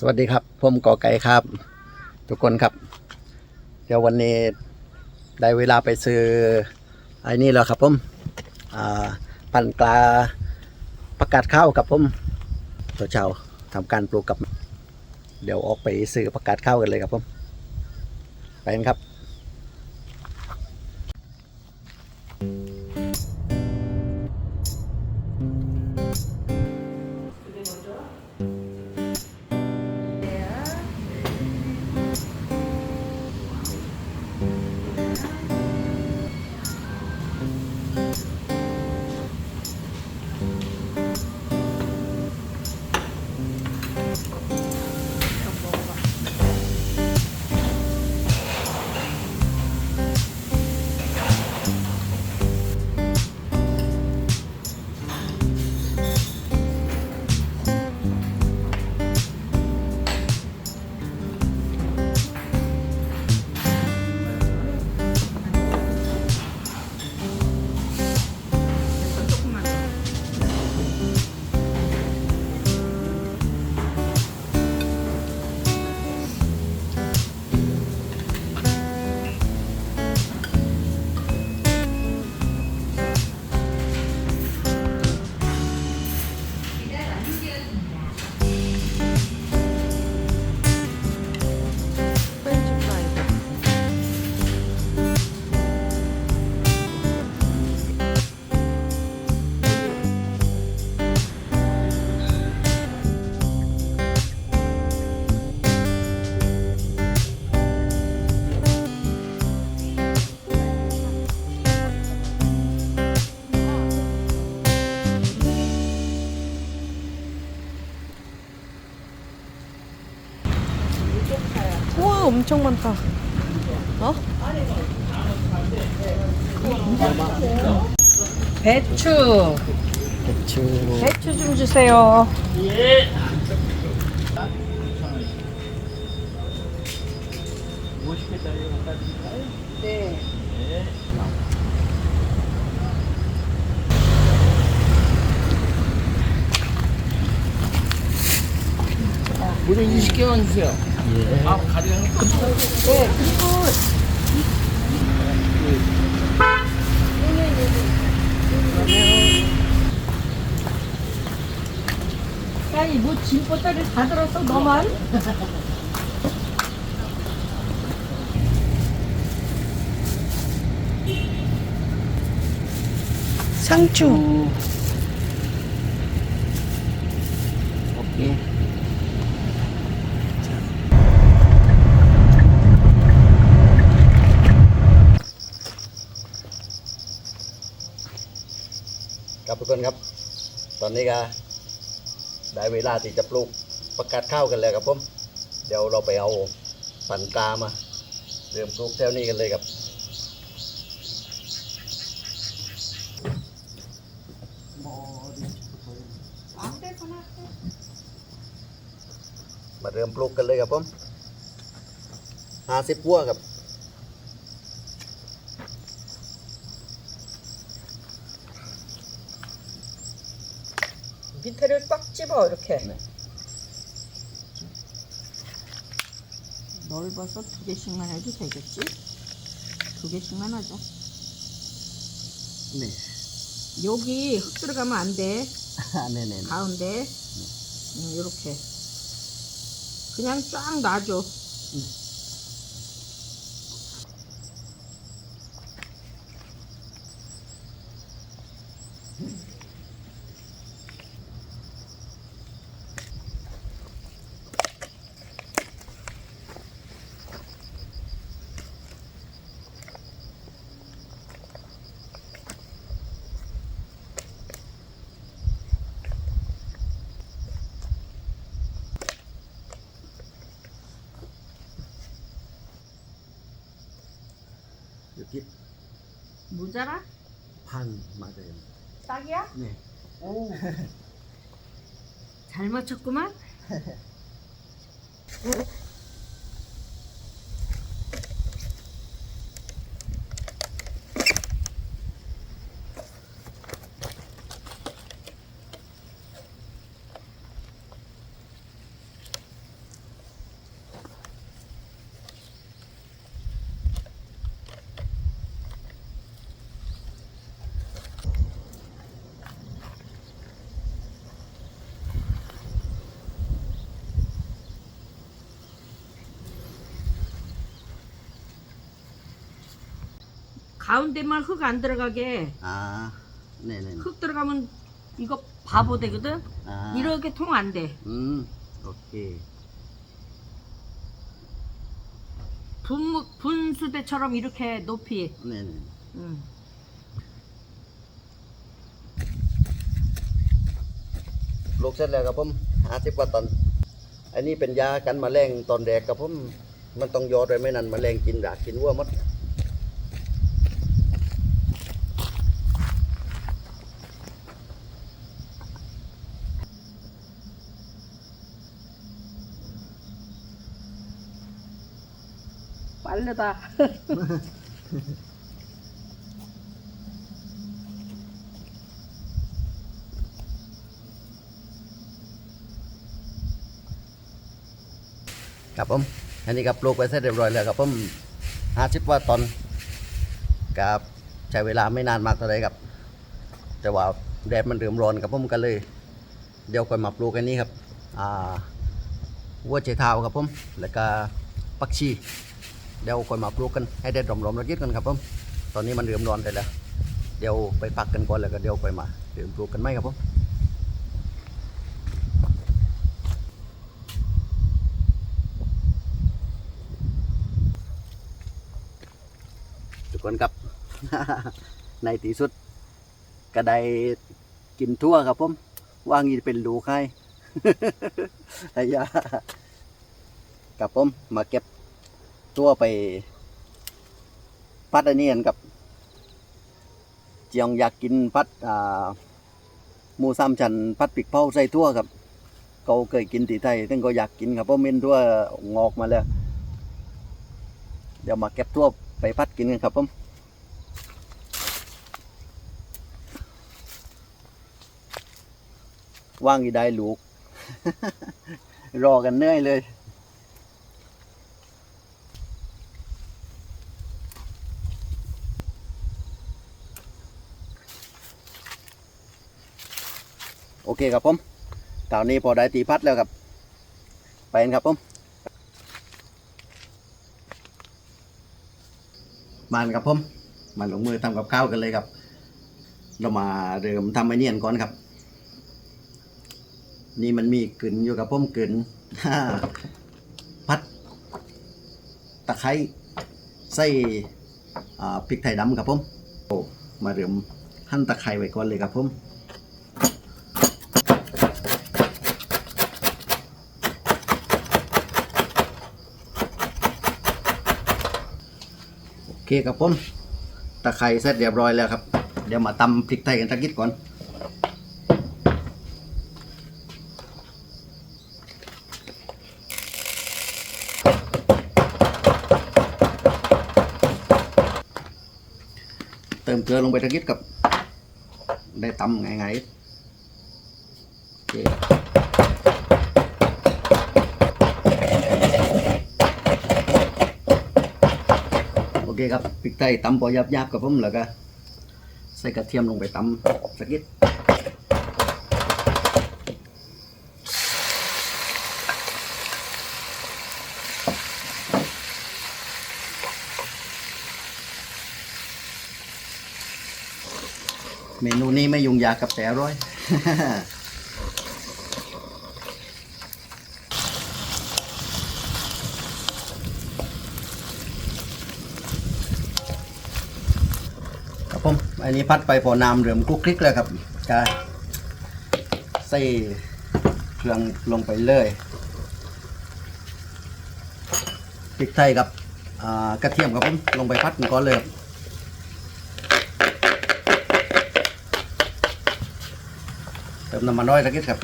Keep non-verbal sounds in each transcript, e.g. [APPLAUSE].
สวัสดีครับ ผมกอไก่ครับ ทุกคนครับ เดี๋ยววันนี้ได้เวลาไปซื้อไอ้นี่แล้วครับผมอ่าปั่นปลาประกาศข้าวกับผมตัวเช้าทำการปลูกกับ เดี๋ยวออกไปซื้อประกาศข้าวกันเลยครับผมไปกันครับ 엄청 많다 어? 배추 배추 배추 좀 주세요 네. 무려 20개만 주세요. 아, 가령 네 그리고 야이 뭐 짐보따리 다 들었어 너만? 상추 오 อนนี้ก็ได้เวลาที่จะปลูกประกาศข้าวกันแล้วครับผมเดี๋ยวเราไปเอาปันปลามาเริ่มปลูกแถวนี้กันเลยครับ มาเริ่มปลูกกันเลยครับผมห้าสิบพัวครับ 밑에를 꽉 집어 이렇게 네. 넓어서 두 개씩만 해도 되겠지? 두 개씩만 하자 네. 여기 흙 들어가면 안 돼 아, 네네. 가운데 음, 이렇게 그냥 쫙 놔줘 여기 모자라? 반 맞아요. 딱이야? 네. 오. [LAUGHS] 잘 맞췄구만. [LAUGHS] 가운데만 흙 안 들어가게 อ่าเนี่ยเนี่ย 흙 들어가면 이거 바보 되거든 อ่า 이렇게 통 안 돼 อืมโอเค 분, 분수대처럼 이렇게 높이 เนี่ยเนี่ย 응. ลูกเสร็จแล้วครับผมห้าสิบกว่าตัน อันนี้เป็นยากันแมลงตอนแรกครับผม มันต้องยอดไว้ไม่นานแมลงกินรากกินวัวหมด นเลยตาครับผมอันนี้กับปลูกไปเสร็จเรียบร้อยแล้วครับผมห้าชิบว่าตอนกับใช้เวลาไม่นานมากเท่าไรครับ แต่ว่าแดดมันเริ่มร้อนครับผมกันเลย เดี๋ยวก่อนมาปลูกกันนี้ครับ อ่าวัวเจเท้าครับผม แล้วก็ปักชี เดี๋ยวค่อยมาปลูกกันให้แดดร้อนๆระยิดกันครับผมตอนนี้มันเริ่มร้อนไปแล้ว เดี๋ยวไปพักกันก่อนแล้วก็เดี๋ยวค่อยมาเริ่มปลูกกันไหมครับผมทุกคนครับ ในที่สุดก็ได้กินทั่วครับผมว่างนี้เป็นรูใครไอ้ยากับผมมาเก็บ ตัวไป พัดอันนี้กันกับ เจียงอยากกินพัดอ่าหมูสามชั้นพัดปิกเผาใส่ทั่วครับเขาเคยกินตีไทยซึ่งก็อยากกินครับเพราะเม็นทั่วงอกมาแล้ว เดี๋ยวมาเก็บทั่วไปพัดกินกันครับผมว่างอีได้ลูก รอกันเนื่อยเลย โอเคครับผมตอนนี้พอได้ตีพัดแล้วครับ ไปกันครับผมมาครับผม มาลงมือทำกับข้าวกันเลยครับ เรามาเริ่มทำไอเนียนก่อนครับ นี่มันมีกลิ่นอยู่กับผมกลิ่นพัด ตะไคร้ใส่อ่าพริกไทยดำครับผมโอ้มาเริ่มหั่นตะไคร้ไว้ก่อนเลยครับผม เคครับผมตะไคร้เสร็จเรียบร้อยแล้วครับ เดี๋ยวมาตำพริกไทยกันสักนิดก่อนเติมเกลือลงไปสักนิดกับ ได้ตำไงๆโอเค เคครับพริกไทยตำพอยับยับๆกับผมแล้วก็ใส่กระเทียมลงไปตำสักนิดเมนูนี้ไม่ยุ่งยากกับแต่ร่อย ครับผม อันนี้พัดไปพอน้ำเริ่มคลุกคลิกแล้วครับจะใส่เครื่องลงไปเลยพริกไทยกับกระเทียมครับผมลงไปพัดก่อนเลยเติมน้ำมันน้อยสักนิดครับ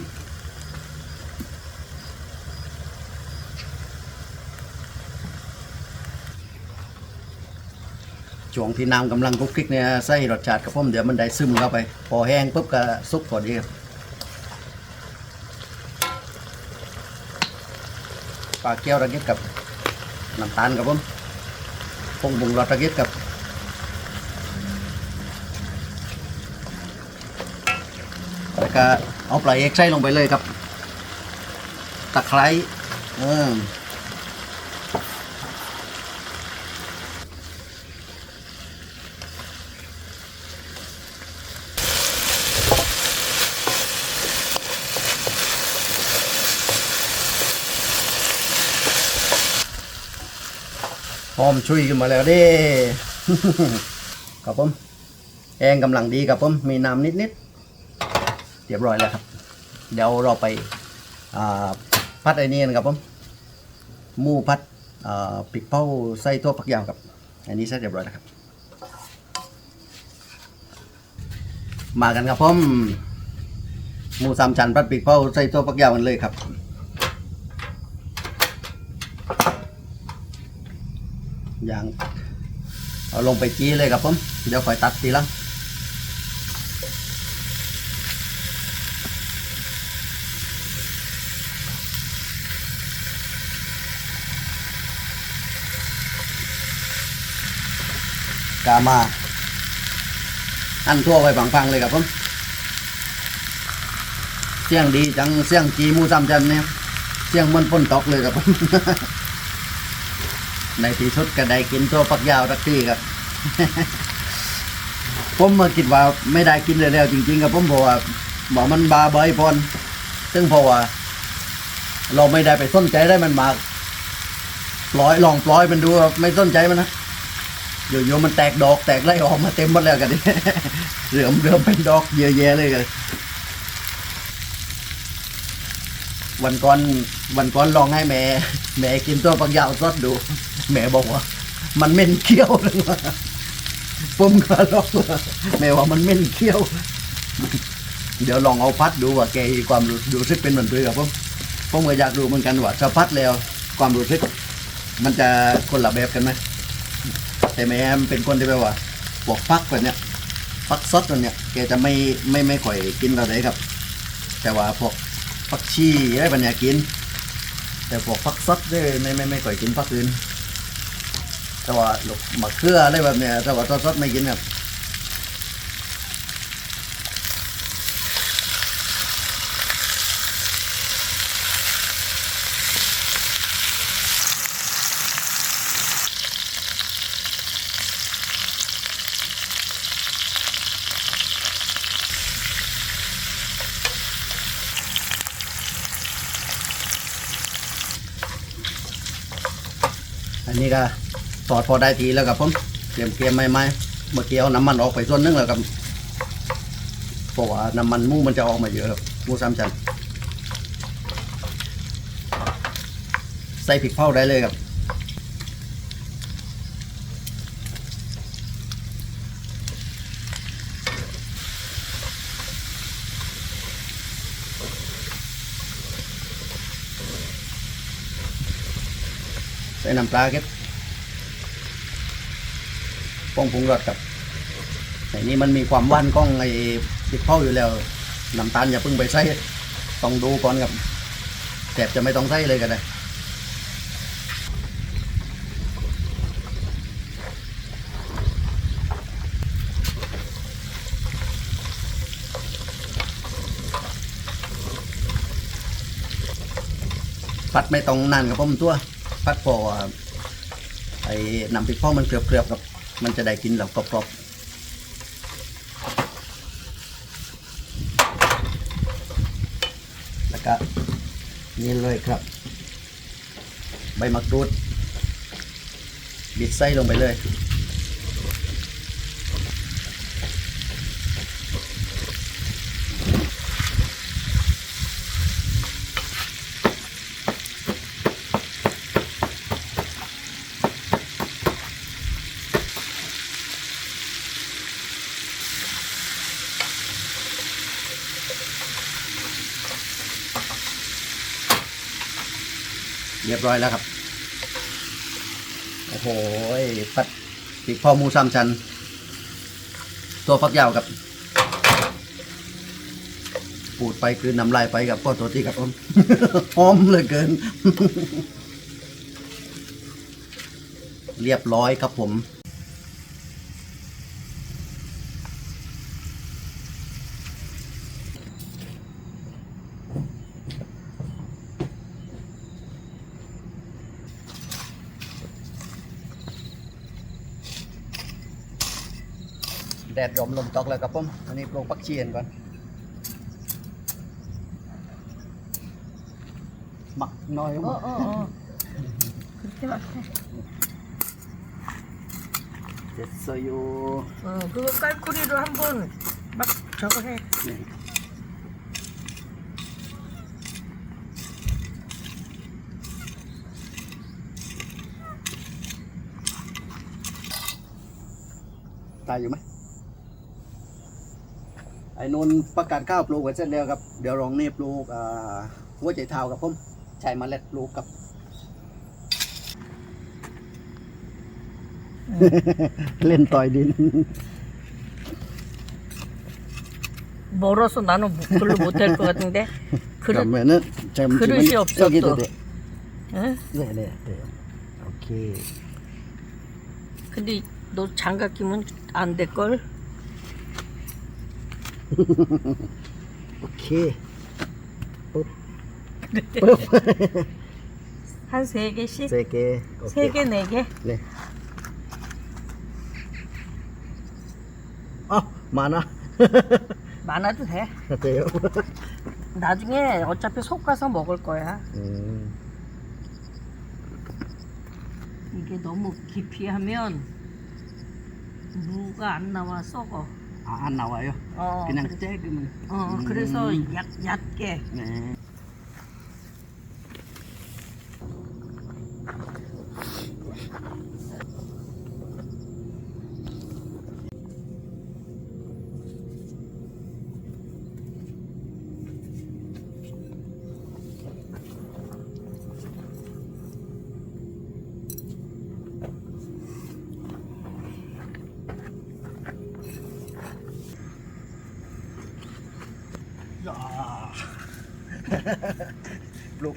ช่วงที่น้ำกำลังคลุกคลิกเนี่ยใส่รสชาติกับผมเดี๋ยวมันได้ซึมเข้าไป พอแห้งปุ๊บก็ซุปพอดีครับปลาเกี๊ยวระกิดกับน้ำตาลครับผมปงบุงรสระกิดกับแล้วก็เอาปลาเอกใส่ลงไปเลยครับตะไคร้เออ อมชุยขึ้นมาแล้วเด้ครับผมแองกำลังดีครับผมมีน้ำนิดๆเรียบร้อยแล้วครับ เดี๋ยวเราไปาพัดไอ้นี่นะครับผมหมูพัดปิกเป้าใส่ตัวผักยาวครับ อันนี้เสร็จเรียบร้อยแล้วครับ มากันครับผมหมูสามชั้นพัดปิกเป้าใส่ตัวผักยาวกันเลยครับ ย่างเอาลงไปจี้เลยครับผม เดี๋ยวคอยตัดทีลังกามาอันทั่วไปพังๆเลยครับผมเสียงดีจังเสียงจีหมูสามจันเนี่ยเสียงมันฝนตกเลยครับผม ในที่สุดก็ได้กินตัวปักยาวสักทีครับ ผมมาคิดว่าไม่ได้กินเลยแล้วจริงๆครับผมเพราะว่าบอกมันบาเบยพอนซึ่งเพราะว่า เราไม่ได้ไปสนใจได้มันมาปล่อยลองปล่อยมันดูครับไม่สนใจมันนะอยู่ๆมันแตกดอกแตกไล่ออกมาเต็มหมดแล้วกันเหลือมเริ่มเป็นดอกเยอะแยะเลยกันวันก่อนวันก่อนลองให้แม่แม่กินตัวปักยาวซดดู แม่บอกว่า มันเม็นเคี้ยวเลยว่าผมก็ลองว่าแม่ว่ามันเม็นเคี้ยว เดี๋ยวลองเอาพัดดูว่าแกความรู้สึกเป็นเหมือนเพื่อนผมผมก็อยากรู้เหมือนกันว่าถ้าพัดแล้ว ความรู้สึกมันจะคนละแบบกันไหมแต่แม่เป็นคนที่แบบว่าพวกฟักแบบเนี้ยฟักซดแบบเนี้ยแกจะไม่ไม่ไม่ค่อยกินอะไรครับ แต่ว่าพวกฟักชีอะไรแบบเนี้ยกิน แต่พวกฟักซดเนี่ยไม่ไม่ไม่ค่อยกินฟักอื่น แต่ว่าลูกมะเขืออะไรแบบเนี้ยแต่ว่าซดๆไม่กินครับ อันนี้ก็ท อดพอได้ทีแล้วครับผมเตรียมเกมไม่ไม่เมื่อกี้เอาน้ำมันออกไปส่วนหนึงแล้วครับเพราะว่าน้ำมันมูมันจะออกมาเยอะครับมูสามชั้นใส่พริกเผาได้เลยครับใส่น้ำปลาเก็บ ป้องปรุงรสกับไอ้นี่มันมีความหว่านของไอ้พริกเผาอยู่แล้วน้ำตาลอย่าเพิ่งไปใส่ต้องดูก่อนครับแทบจะไม่ต้องใส่เลยก็ได้พัดไม่ต้องนานกับผมตัวพัดพอไอ้น้ำพริกเผามันเกลือบๆกับ มันจะได้กินแบบกรอบๆแล้วก็นี่เลยครับ ใบมะกรูด บิดไส้ลงไปเลย เรียบร้อยแล้วครับ โอ้โหปัดปีกพ่อหมูสามชั้นตัวฟักยาวกับปูดไปคือน้ำลายไปกับพ่อตัวที่กับผมหอมเลยเกิน เรียบร้อยครับผม ดร่มลมตกแล้วครับผมวันนี้ปลูกปักเชียนก่อนหมักน้อยโอ้โอ้โอ้ใช่ปะเด็ดซอยอยู่เออคือการคุยดูฮัมบุนบักช็อกโกแลต tay vô mấy ไอ้นนประกาศข้าวปลูกไว้เส้นเดียวกับเดี๋ยวลองเนี่ปลูกหัวใจเท้ากับผมใช้มาเล็ดปลูกกับเล่นต่อยดินบอรอสนานบุกลุบุเตอร์ก็ตั้งเด็คือจำไม่นะจำคือเสียบตัวเด็ดเนี่ยเนี่ยดโอเคคือดิโนช้างกับกิมันอันเด็กก็ 오케이. [LAUGHS] 한 세 개씩? 세 개. 세 개, 네 개? 네. 아, 많아. [LAUGHS] 많아도 돼. 돼요. [LAUGHS] 나중에 어차피 솎아서 먹을 거야. 음. 이게 너무 깊이 하면 무가 안 나와 썩어. 아, 안 나와요. 어, 그냥 째기면. 어 음. 그래서 얕, 얕게. 네.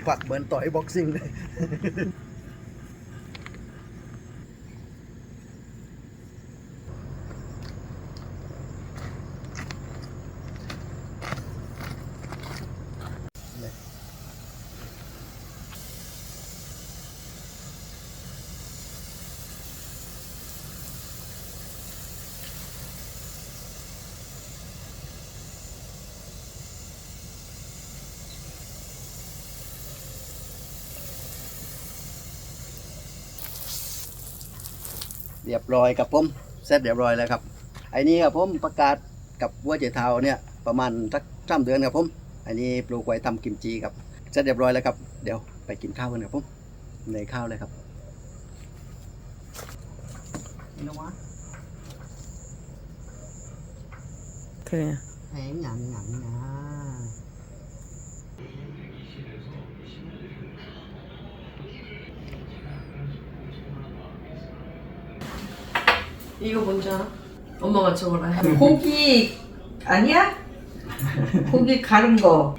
ปักเหมือนต่อยบ็อกซิ่งเลย เรียบร้อยครับผมเสร็จเรียบร้อยแล้วครับไอ้นี่ครับผมประกาศกับวัวเจเทาเนี่ยประมาณสักสามเดือนครับผมอันนี้ปลูกไว้ทำกิมจีครับเสร็จเรียบร้อยแล้วครับ เดี๋ยวไปกินข้าวกันครับผมในข้าวเลยครับนี่นะวะ그 래. แหงหยังหยัง 이거 뭔지 알아? 엄마가 저거라. 고기 아니야? 고기 가른 거.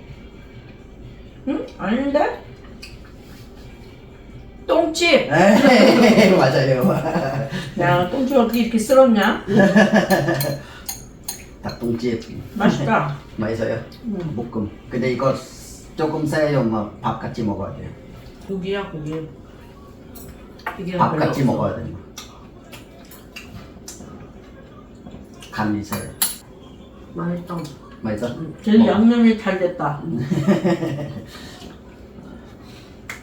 응? 아닌데? 똥집. 에이, 맞아요 야, 똥집 어떻게 이렇게 쓸었냐? [LAUGHS] 닭똥집 맛있다. [LAUGHS] 맛있어요 응. 볶음 근데 이거 조금 세요 뭐밥 같이 먹어야 돼요 고기야, 고기. 이게 밥 별로 같이 없어. 먹어야 돼요 세요 맛있다. 맛있어? 제일 뭐? 양념이 잘 됐다.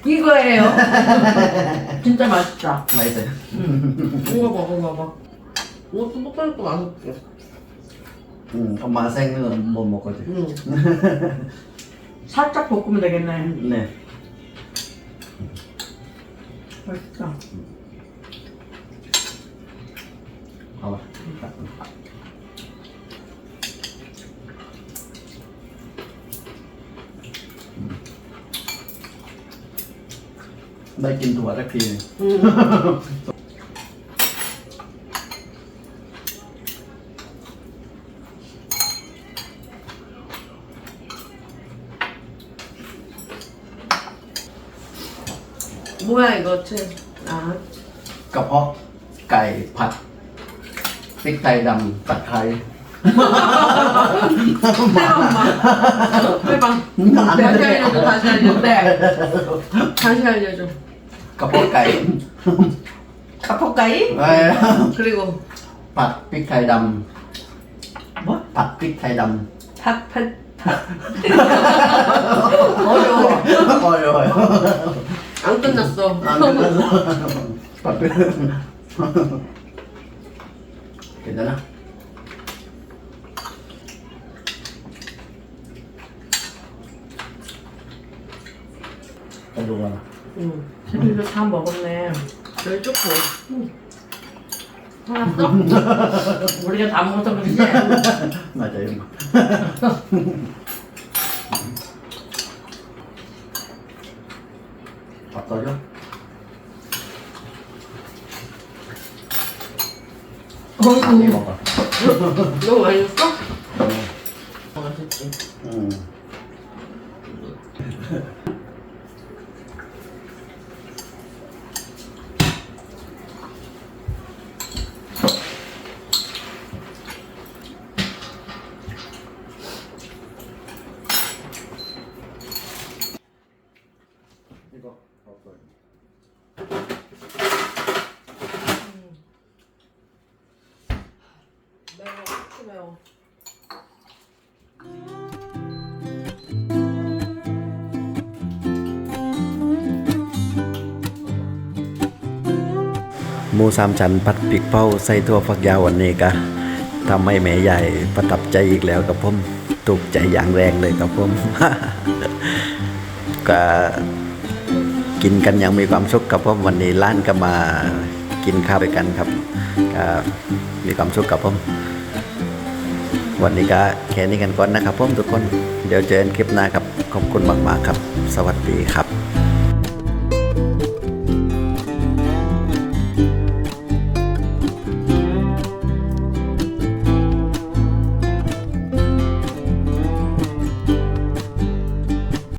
이거예요. [LAUGHS] 진짜 맛있다. 맛있어요 이거 먹어봐봐. 이것도 못하니까 맛있게. 응, 엄마 생은 못 먹거든. 응. 살짝 볶으면 되겠네. 네. 맛있다. 봐봐. đây kim thủa rất kỳ 뭐야 이거 쟤. 아, กระเพาะไก่ผัดพริกไทยดำตัดไคร้ 해봐. 안 다시 돼. 알려줘, 다시 알려줘. 다시 알려줘. กระเพาะไก่ 카포가이? เอ้ย 그리고 ผัดพริกไทยด 뭐? ำผัดพริกไทยด ผัดผัด 어려워. ำ อร่อย 안 끝났어. 안 끝났어. 밥을 เห็นแล้วนะไปดูมัน 응. 재료도 다 먹었네. 열 좋고. 화났어? 우리가 다 먹어서 그러지. [LAUGHS] 맞아요. 맛있어? [LAUGHS] 너맛있어 응. 어, [LAUGHS] หมูสามชั้นผัดพริกเผาใส่ถั่วฝักยาววันนี้ก็ทำให้แม่ใหญ่ประทับใจอีกแล้วกับผมถูกใจอย่างแรงเลยกับผมก็กินกันอย่างมีความสุขกับผมวันนี้ร้านก็มากินข้าวด้วยกันครับก็มีความสุขกับผมวันนี้ก็แค่นี้กันก่อนนะครับผมทุกคน เดี๋ยวเจอกันคลิปหน้าครับ ขอบคุณมากๆครับ สวัสดีครับ